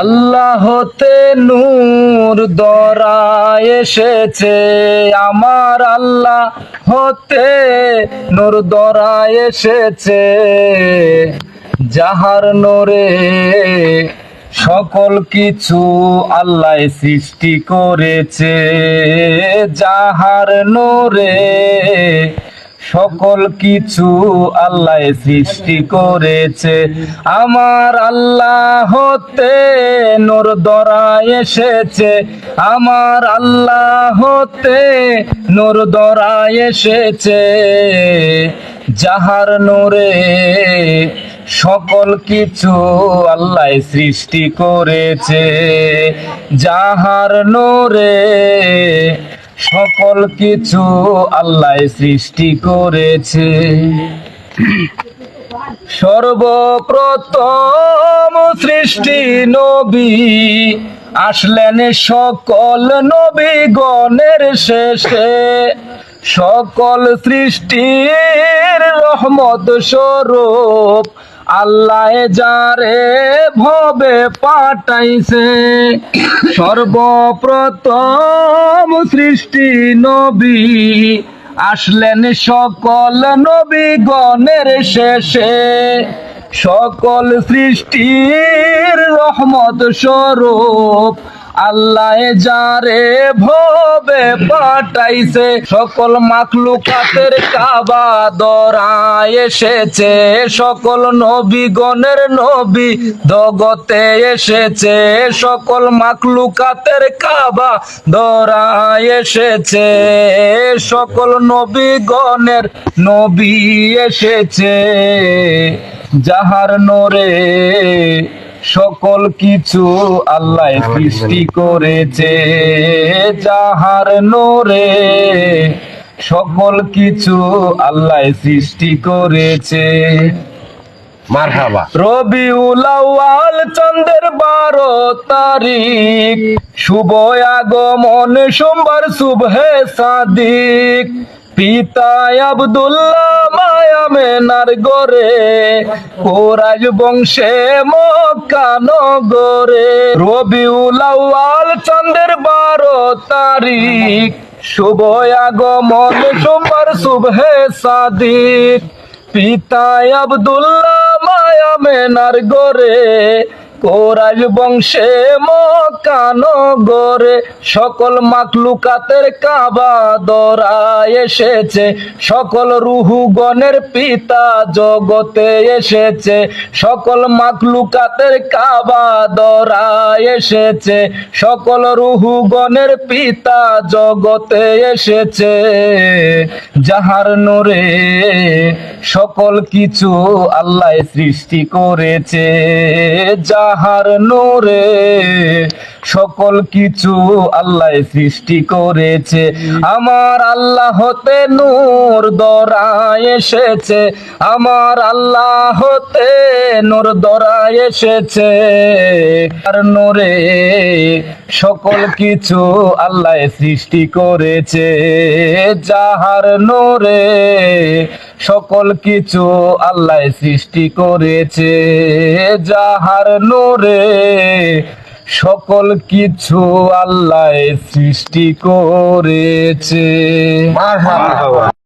আল্লাহ হতে নূর দরা এসেছে, আমার আল্লাহ হতে নূর দরা এসেছে। যাহার নোরে সকল কিছু আল্লাহ সৃষ্টি করেছে, যাহার নোরে সকল কিছু আল্লাহ সৃষ্টি করেছে। আমার আল্লাহ হতে নোর দরা এসেছে। আমার আল্লাহ হতে নোর দরা এসেছে। যাহার নোরে সকল কিছু আল্লাহ সৃষ্টি করেছে। যাহার নোরে সকল কিছু আল্লাহ সৃষ্টি করেছে। সর্বপ্রথম সৃষ্টি নবী, আসলেন সকল নবী গণের শেষে। সকল সৃষ্টির রহমত স্বরূপ আল্লাহ যারে ভবে পাঠাইছে। সর্বপ্রথম সৃষ্টি নবী, আসলেন সকল নবী গণের শেষে। সকল সৃষ্টির রহমত স্বরূপ আল্লাহ যারে ভবে পাঠাইছে, সকল মাখলুকাতের কাবা দরায় এসেছে, সকল নবীগণের নবী জগতে এসেছে, সকল মাখলুকাতের কাবা দরায় এসেছে, সকল নবীগণের নবী এসেছে, যাহার নোরে সকল কিছু আল্লাহ সৃষ্টি করেছে যাহার নোরে সকল কিছু আল্লাহ সৃষ্টি করেছে। মারহাবা। রবিউল আউয়াল চন্দ্রের বারো তারিখ শুভ আগমন সোমবার শুভে সাদিক। পিতা আব্দুল্লাহ মায়া মেনার গরে কোরাজ বংশে মক্কা নগরে। রবিউল আউয়াল চন্দ্রের বারো তারিখ, শুভ আগমন, সোমবার শুভে সাদিক। পিতা আব্দুল্লাহ মায়া মেনার গরে কোরাজ বংশে মকানগরে সকল মাকলুকাতের কাবা দরা এসেছে। সকল রুহুগণের পিতা জগতে এসেছে। সকল মাকলুকাতের কাবা দরা এসেছে। সকল রুহুগণের পিতা জগতে এসেছে। যাহার নোরে সকল কিছু আল্লাহ সৃষ্টি করেছে, যাহার নোরে সকল কিছু আল্লাহ সৃষ্টি করেছে। আমার আল্লাহ হতে নূর দরা এসেছে, আমার আল্লাহ হতে নূর দরা এসেছে। আর নোরে সকল কিছু আল্লাহ সৃষ্টি করেছে, যাহার নোরে সকল কিছু আল্লাহ সৃষ্টি করেছে যাহার নোরে সকল কিছু আল্লাহ সৃষ্টি করেছে।